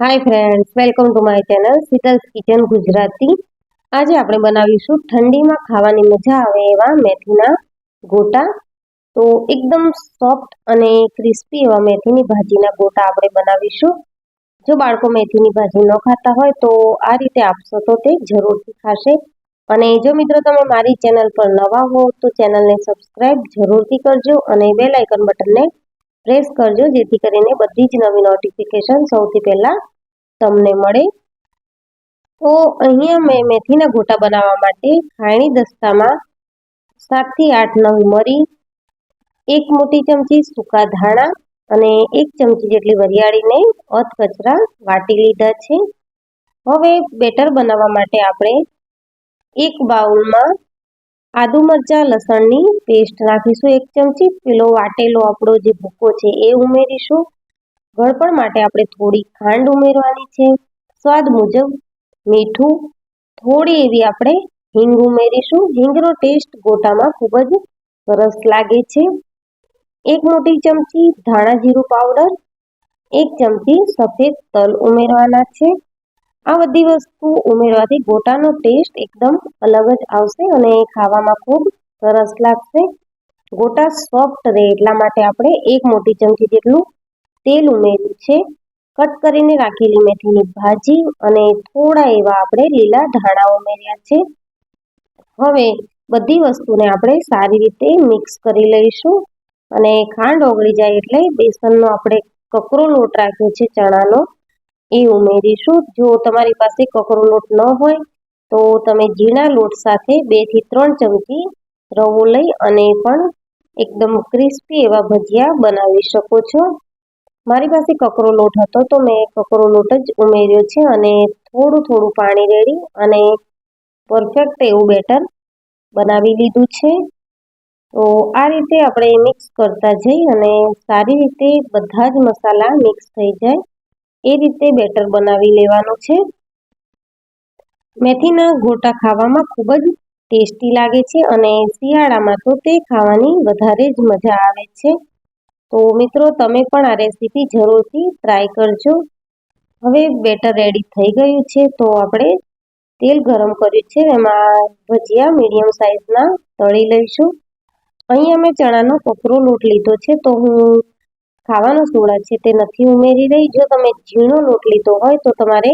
Hi friends welcome to my channel Sheetal's kitchen Gujarati આજે આપણે બનાવીશું ઠંડીમાં ખાવાની મજા આવે એવા મેથીના ગોટા. તો એકદમ સોફ્ટ અને ક્રિસ્પી એવા મેથીની ભાજીના ગોટા આપણે બનાવીશું. જો બાળકો મેથીની ભાજી ન ખાતા હોય તો આ રીતે આપશો તો તે જરૂરથી ખાશે. અને જો મિત્રો તમે મારી ચેનલ પર નવા હો તો ચેનલને સબસ્ક્રાઈબ જરૂરથી કરજો અને બેલ આઇકન બટનને પ્રેસ કરજો, જેથી કરીને બધી જ નવી નોટિફિકેશન સૌથી પહેલાં તમને મળે. તો અહીંયા મેં મેથીના ગોટા બનાવવા માટે ખાયણી દસ્તામાં સાતથી આઠ નવ મરી, એક મોટી ચમચી સૂકા ધાણા અને એક ચમચી જેટલી વરિયાળીને અધ કચરા વાટી લીધા છે. હવે બેટર બનાવવા માટે આપણે એક બાઉલમાં આદુ મરચાં, લસણની પેસ્ટ નાખીશું એક ચમચી. પેલો વાટેલો આપણો જે ભૂકો છે એ ઉમેરીશું. ગળપણ માટે આપણે થોડી ખાંડ ઉમેરવાની છે. સ્વાદ મુજબ મીઠું, થોડી એવી આપણે હિંગ ઉમેરીશું. હિંગનો ટેસ્ટ ગોટામાં ખૂબ જ સરસ લાગે છે. એક મોટી ચમચી ધાણા જીરું પાવડર એક ચમચી સફેદ તલ ઉમેરવાના છે. આ બધી વસ્તુ ઉમેરવાથી ગોટાનો ટેસ્ટ એકદમ અલગ જ આવશે અને ખાવામાં ખૂબ સરસ લાગશે. ગોટા સોફ્ટ રહે એટલા માટે આપણે એક મોટી ચમચી જેટલું તેલ ઉમેર્યું છે. કટ કરીને રાખેલી મેથીની ભાજી અને થોડા એવા આપણે લીલા ધાણા ઉમેર્યા છે. હવે બધી વસ્તુને આપણે સારી રીતે મિક્સ કરી લઈશું અને ખાંડ ઓગળી જાય એટલે બેસનનો આપણે કકરો લોટ રાખ્યો છે ચણાનો. એ ઉમેરીશું. જો તમારી પાસે કકરો લોટ ન હોય, તો તમે ઝીણા લોટ સાથે બેથી ત્રણ ચમચી રવો લઈ અને પણ એકદમ ક્રિસ્પી એવા ભજીયા બનાવી શકો છો. મારી પાસે કકરો લોટ હતો, તો મેં કકરો લોટ જ ઉમેર્યો છે અને થોડું થોડું પાણી રેડી અને પરફેક્ટ એવું બેટર બનાવી લીધું છે. તો આ રીતે આપણે મિક્સ કરતા જઈ અને સારી રીતે બધા જ મસાલા મિક્સ થઈ જાય. એ રીતે બેટર બનાવી લેવાનું છે. મેથીના ગોટા ખાવામાં ખૂબ જ ટેસ્ટી લાગે છે અને શિયાળામાં તો તે ખાવાની વધારે જ મજા આવે છે. તો મિત્રો, તમે પણ આ રેસીપી જરૂરથી ટ્રાય કરજો. હવે બેટર રેડી થઈ ગયું છે, તો આપણે તેલ ગરમ કર્યું છે. એમાં ભજીયા મીડિયમ સાઇઝના તળી લઈશું. અહીંયા મેં ચણાનો કપરો લોટ લીધો છે, તો હું ખાવાનો સોડા છે તે નથી ઉમેરી રહી. જો તમે ઝીણો લોટ લીધો હોય તો તમારે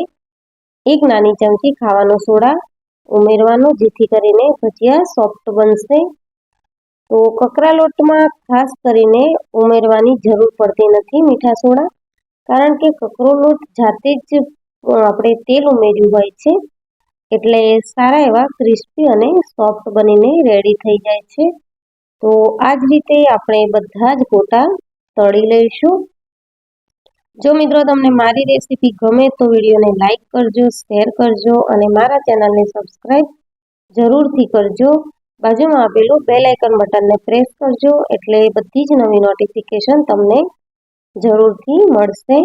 એક નાની ચમચી ખાવાનો સોડા ઉમેરવાનો, જેથી કરીને ભજીયા સોફ્ટ બનશે. તો કકરા લોટમાં ખાસ કરીને ઉમેરવાની જરૂર પડતી નથી મીઠા સોડા, કારણ કે કકરો લોટ જાતે જ આપણે તેલ ઉમેર્યું હોય છે. એટલે સારા એવા ક્રિસ્પી અને સોફ્ટ બનીને રેડી થઈ જાય છે. તો આ જ રીતે આપણે બધા જ ગોટા તળી લઈશું. જો મિત્રો તમને મારી રેસીપી ગમે તો વિડીયોને લાઇક કરજો, શેર કરજો અને મારા ચેનલને સબસ્ક્રાઈબ જરૂરથી કરજો. બાજુમાં આપેલું બેલ બટનને પ્રેસ કરજો એટલે બધી જ નવી નોટિફિકેશન તમને જરૂરથી મળશે.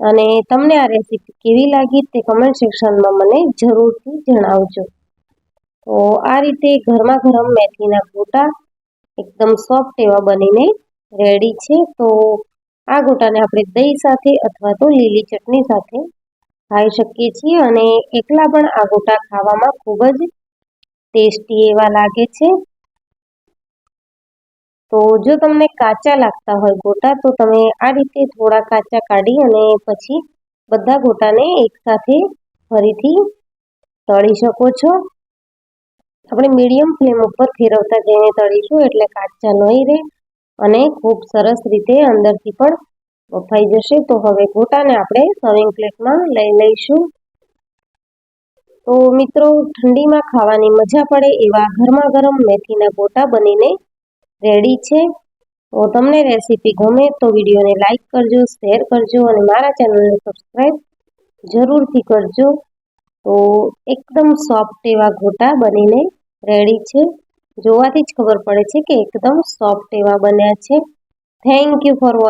અને તમને આ રેસીપી કેવી લાગી તે કમેન્ટ સેક્શનમાં મને જરૂરથી જણાવજો. તો આ રીતે ગરમા ગરમ મેથીના ગોટા એકદમ સોફ્ટ એવા બનીને રેડી છે, તો આ ગોટાને આપણે દહીં સાથે અથવા તો લીલી ચટણી સાથે ખાઈ શકીએ છીએ અને એકલા પણ આ ગોટા ખાવામાં ખૂબ જ ટેસ્ટી એવા લાગે છે. તો જો તમને કાચા લાગતા હોય ગોટા, તો તમે આ રીતે થોડા કાચા કાઢી અને પછી બધા ગોટાને એકસાથે ફરીથી તળી શકો છો. આપણે મીડિયમ ફ્લેમ ઉપર ફેરવતા જઈને તળીશું, એટલે કાચા નહીં રહે. અને ખૂબ સરસ રીતે અંદરથી પણ બફાઈ જશે. તો હવે ગોટાને આપણે સર્વિંગ પ્લેટમાં લઈ લઈશું. તો મિત્રો, ઠંડીમાં ખાવાની મજા પડે એવા ગરમા ગરમ મેથીના ગોટા બનીને રેડી છે. તો તમને રેસીપી ગમે તો વિડીયોને લાઇક કરજો શેર કરજો અને મારા ચેનલને સબસ્ક્રાઈબ જરૂરથી કરજો. તો એકદમ સોફ્ટ એવા ગોટા બનીને રેડી છે. જોવાથી જ ખબર પડે છે કે એકદમ સોફ્ટ એવા બન્યા છે. Thank you for watching